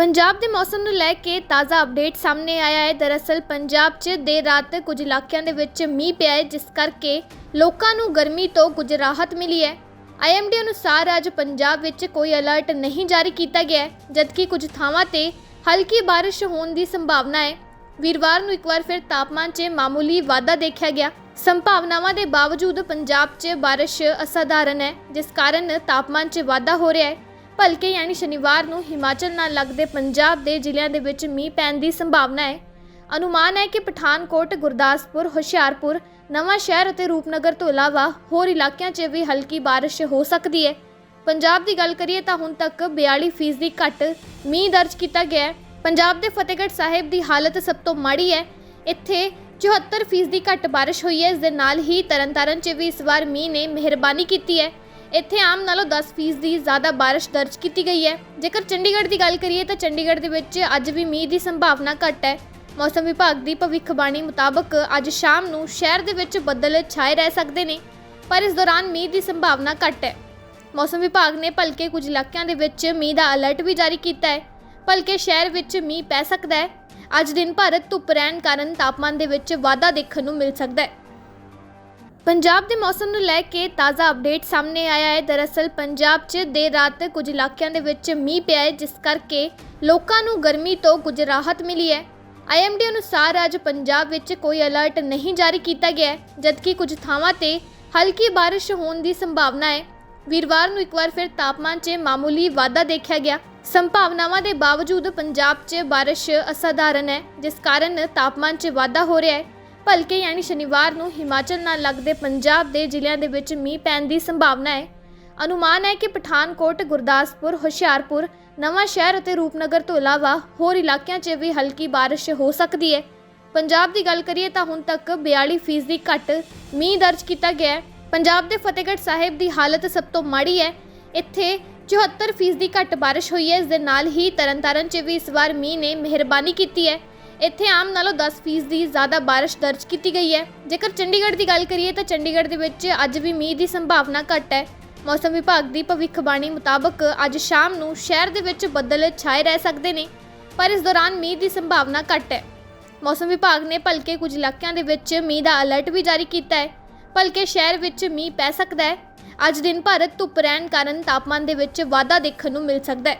ਪੰਜਾਬ ਦੇ ਮੌਸਮ ਨੂੰ ਲੈ ਕੇ ਤਾਜ਼ਾ ਅਪਡੇਟ ਸਾਹਮਣੇ ਆਇਆ ਹੈ। ਦਰਅਸਲ ਪੰਜਾਬ 'ਚ ਦੇਰ ਰਾਤ ਕੁਝ ਇਲਾਕਿਆਂ ਦੇ ਵਿੱਚ ਮੀਂਹ ਪਿਆ ਹੈ, ਜਿਸ ਕਰਕੇ ਲੋਕਾਂ ਨੂੰ ਗਰਮੀ ਤੋਂ ਕੁਝ ਰਾਹਤ ਮਿਲੀ ਹੈ। ਆਈਐਮਡੀ ਅਨੁਸਾਰ ਅੱਜ ਪੰਜਾਬ ਵਿੱਚ ਕੋਈ ਅਲਰਟ ਨਹੀਂ ਜਾਰੀ ਕੀਤਾ ਗਿਆ ਹੈ, ਜਦਕਿ ਕੁਝ ਥਾਵਾਂ ਤੇ ਹਲਕੀ ਬਾਰਿਸ਼ ਹੋਣ ਦੀ ਸੰਭਾਵਨਾ ਹੈ। ਵੀਰਵਾਰ ਨੂੰ ਇੱਕ ਵਾਰ ਫਿਰ ਤਾਪਮਾਨ 'ਚ ਮਾਮੂਲੀ ਵਾਧਾ ਦੇਖਿਆ ਗਿਆ। ਸੰਭਾਵਨਾਵਾਂ ਦੇ ਬਾਵਜੂਦ ਪੰਜਾਬ 'ਚ ਬਾਰਿਸ਼ ਅਸਾਧਾਰਨ ਹੈ, ਜਿਸ ਕਾਰਨ ਤਾਪਮਾਨ 'ਚ ਵਾਧਾ ਹੋ ਰਿਹਾ ਹੈ। ਭਲਕੇ ਯਾਨੀ ਸ਼ਨੀਵਾਰ ਨੂੰ ਹਿਮਾਚਲ ਨਾਲ ਲੱਗਦੇ ਪੰਜਾਬ ਦੇ ਜ਼ਿਲ੍ਹਿਆਂ ਦੇ ਵਿੱਚ ਮੀਂਹ ਪੈਣ ਦੀ ਸੰਭਾਵਨਾ ਹੈ। ਅਨੁਮਾਨ ਹੈ ਕਿ ਪਠਾਨਕੋਟ, ਗੁਰਦਾਸਪੁਰ, ਹੁਸ਼ਿਆਰਪੁਰ, ਨਵਾਂ ਸ਼ਹਿਰ ਅਤੇ ਰੂਪਨਗਰ ਤੋਂ ਇਲਾਵਾ ਹੋਰ ਇਲਾਕਿਆਂ 'ਚ ਵੀ ਹਲਕੀ ਬਾਰਿਸ਼ ਹੋ ਸਕਦੀ ਹੈ। ਪੰਜਾਬ ਦੀ ਗੱਲ ਕਰੀਏ ਤਾਂ ਹੁਣ ਤੱਕ 42% ਘੱਟ ਮੀਂਹ ਦਰਜ ਕੀਤਾ ਗਿਆ ਹੈ। ਪੰਜਾਬ ਦੇ ਫਤਿਹਗੜ੍ਹ ਸਾਹਿਬ ਦੀ ਹਾਲਤ ਸਭ ਤੋਂ ਮਾੜੀ ਹੈ। ਇੱਥੇ 74% ਘੱਟ ਬਾਰਿਸ਼ ਹੋਈ ਹੈ। ਇਸ ਦੇ ਨਾਲ ਹੀ ਤਰਨਤਾਰਨ 'ਚ ਵੀ ਇਸ ਵਾਰ ਮੀਂਹ ਨੇ ਮਿਹਰਬਾਨੀ ਕੀਤੀ ਹੈ। ਇੱਥੇ ਆਮ ਨਾਲੋਂ 10% ਦੀ ਜ਼ਿਆਦਾ ਬਾਰਿਸ਼ ਦਰਜ ਕੀਤੀ ਗਈ ਹੈ। ਜੇਕਰ ਚੰਡੀਗੜ੍ਹ ਦੀ ਗੱਲ ਕਰੀਏ ਤਾਂ ਚੰਡੀਗੜ੍ਹ ਦੇ ਵਿੱਚ ਅੱਜ ਵੀ ਮੀਂਹ ਦੀ ਸੰਭਾਵਨਾ ਘੱਟ ਹੈ। ਮੌਸਮ ਵਿਭਾਗ ਦੀ ਭਵਿੱਖਬਾਣੀ ਮੁਤਾਬਕ ਅੱਜ ਸ਼ਾਮ ਨੂੰ ਸ਼ਹਿਰ ਦੇ ਵਿੱਚ ਬੱਦਲ ਛਾਏ ਰਹਿ ਸਕਦੇ ਨੇ, ਪਰ ਇਸ ਦੌਰਾਨ ਮੀਂਹ ਦੀ ਸੰਭਾਵਨਾ ਘੱਟ ਹੈ। ਮੌਸਮ ਵਿਭਾਗ ਨੇ ਭਲਕੇ ਕੁਝ ਇਲਾਕਿਆਂ ਦੇ ਵਿੱਚ ਮੀਂਹ ਦਾ ਅਲਰਟ ਵੀ ਜਾਰੀ ਕੀਤਾ ਹੈ। ਭਲਕੇ ਸ਼ਹਿਰ ਵਿੱਚ ਮੀਂਹ ਪੈ ਸਕਦਾ ਹੈ। ਅੱਜ ਦਿਨ ਭਰ ਧੁੱਪ ਰਹਿਣ ਕਾਰਨ ਤਾਪਮਾਨ ਦੇ ਵਿੱਚ ਵਾਧਾ ਦੇਖਣ ਨੂੰ ਮਿਲ ਸਕਦਾ ਹੈ। ਪੰਜਾਬ ਦੇ ਮੌਸਮ ਨੂੰ ਲੈ ਕੇ ਤਾਜ਼ਾ ਅਪਡੇਟ ਸਾਹਮਣੇ ਆਇਆ ਹੈ। ਦਰਅਸਲ ਪੰਜਾਬ 'ਚ ਦੇਰ ਰਾਤ ਕੁਝ ਇਲਾਕਿਆਂ ਦੇ ਵਿੱਚ ਮੀਂਹ ਪਿਆ ਹੈ, ਜਿਸ ਕਰਕੇ ਲੋਕਾਂ ਨੂੰ ਗਰਮੀ ਤੋਂ ਕੁਝ ਰਾਹਤ ਮਿਲੀ ਹੈ। ਆਈਐਮਡੀ ਅਨੁਸਾਰ ਅੱਜ ਪੰਜਾਬ ਵਿੱਚ ਕੋਈ ਅਲਰਟ ਨਹੀਂ ਜਾਰੀ ਕੀਤਾ ਗਿਆ ਹੈ, ਜਦਕਿ ਕੁਝ ਥਾਵਾਂ ਤੇ ਹਲਕੀ ਬਾਰਿਸ਼ ਹੋਣ ਦੀ ਸੰਭਾਵਨਾ ਹੈ। ਵੀਰਵਾਰ ਨੂੰ ਇੱਕ ਵਾਰ ਫਿਰ ਤਾਪਮਾਨ 'ਚ ਮਾਮੂਲੀ ਵਾਧਾ ਦੇਖਿਆ ਗਿਆ। ਸੰਭਾਵਨਾਵਾਂ ਦੇ ਬਾਵਜੂਦ ਪੰਜਾਬ 'ਚ ਬਾਰਿਸ਼ ਅਸਾਧਾਰਨ ਹੈ, ਜਿਸ ਕਾਰਨ ਤਾਪਮਾਨ 'ਚ ਵਾਧਾ ਹੋ ਰਿਹਾ ਹੈ। ਭਲਕੇ ਯਾਨੀ ਸ਼ਨੀਵਾਰ ਨੂੰ ਹਿਮਾਚਲ ਨਾਲ ਲੱਗਦੇ ਪੰਜਾਬ ਦੇ ਜ਼ਿਲ੍ਹਿਆਂ ਦੇ ਵਿੱਚ ਮੀਂਹ ਪੈਣ ਦੀ ਸੰਭਾਵਨਾ ਹੈ। ਅਨੁਮਾਨ ਹੈ ਕਿ ਪਠਾਨਕੋਟ, ਗੁਰਦਾਸਪੁਰ, ਹੁਸ਼ਿਆਰਪੁਰ, ਨਵਾਂ ਸ਼ਹਿਰ ਅਤੇ ਰੂਪਨਗਰ ਤੋਂ ਇਲਾਵਾ ਹੋਰ ਇਲਾਕਿਆਂ 'ਚ ਵੀ ਹਲਕੀ ਬਾਰਿਸ਼ ਹੋ ਸਕਦੀ ਹੈ। ਪੰਜਾਬ ਦੀ ਗੱਲ ਕਰੀਏ ਤਾਂ ਹੁਣ ਤੱਕ 42% ਘੱਟ ਮੀਂਹ ਦਰਜ ਕੀਤਾ ਗਿਆ ਹੈ। ਪੰਜਾਬ ਦੇ ਫਤਿਹਗੜ੍ਹ ਸਾਹਿਬ ਦੀ ਹਾਲਤ ਸਭ ਤੋਂ ਮਾੜੀ ਹੈ। ਇੱਥੇ 74% ਘੱਟ ਬਾਰਿਸ਼ ਹੋਈ ਹੈ। ਇਸ ਦੇ ਨਾਲ ਹੀ ਤਰਨਤਾਰਨ 'ਚ ਵੀ ਇਸ ਵਾਰ ਮੀਂਹ ਨੇ ਮਿਹਰਬਾਨੀ ਕੀਤੀ ਹੈ। ਇੱਥੇ ਆਮ ਨਾਲੋਂ 10% ਦੀ ਜ਼ਿਆਦਾ ਬਾਰਿਸ਼ ਦਰਜ ਕੀਤੀ ਗਈ ਹੈ। ਜੇਕਰ ਚੰਡੀਗੜ੍ਹ ਦੀ ਗੱਲ ਕਰੀਏ ਤਾਂ ਚੰਡੀਗੜ੍ਹ ਦੇ ਵਿੱਚ ਅੱਜ ਵੀ ਮੀਂਹ ਦੀ ਸੰਭਾਵਨਾ ਘੱਟ ਹੈ। ਮੌਸਮ ਵਿਭਾਗ ਦੀ ਭਵਿੱਖਬਾਣੀ ਮੁਤਾਬਕ ਅੱਜ ਸ਼ਾਮ ਨੂੰ ਸ਼ਹਿਰ ਦੇ ਵਿੱਚ ਬੱਦਲ ਛਾਏ ਰਹਿ ਸਕਦੇ ਨੇ, ਪਰ ਇਸ ਦੌਰਾਨ ਮੀਂਹ ਦੀ ਸੰਭਾਵਨਾ ਘੱਟ ਹੈ। ਮੌਸਮ ਵਿਭਾਗ ਨੇ ਭਲਕੇ ਕੁਝ ਇਲਾਕਿਆਂ ਦੇ ਵਿੱਚ ਮੀਂਹ ਦਾ ਅਲਰਟ ਵੀ ਜਾਰੀ ਕੀਤਾ ਹੈ। ਭਲਕੇ ਸ਼ਹਿਰ ਵਿੱਚ ਮੀਂਹ ਪੈ ਸਕਦਾ ਹੈ। ਅੱਜ ਦਿਨ ਭਰ ਧੁੱਪ ਰਹਿਣ ਕਾਰਨ ਤਾਪਮਾਨ ਦੇ ਵਿੱਚ ਵਾਧਾ ਦੇਖਣ ਨੂੰ ਮਿਲ ਸਕਦਾ ਹੈ।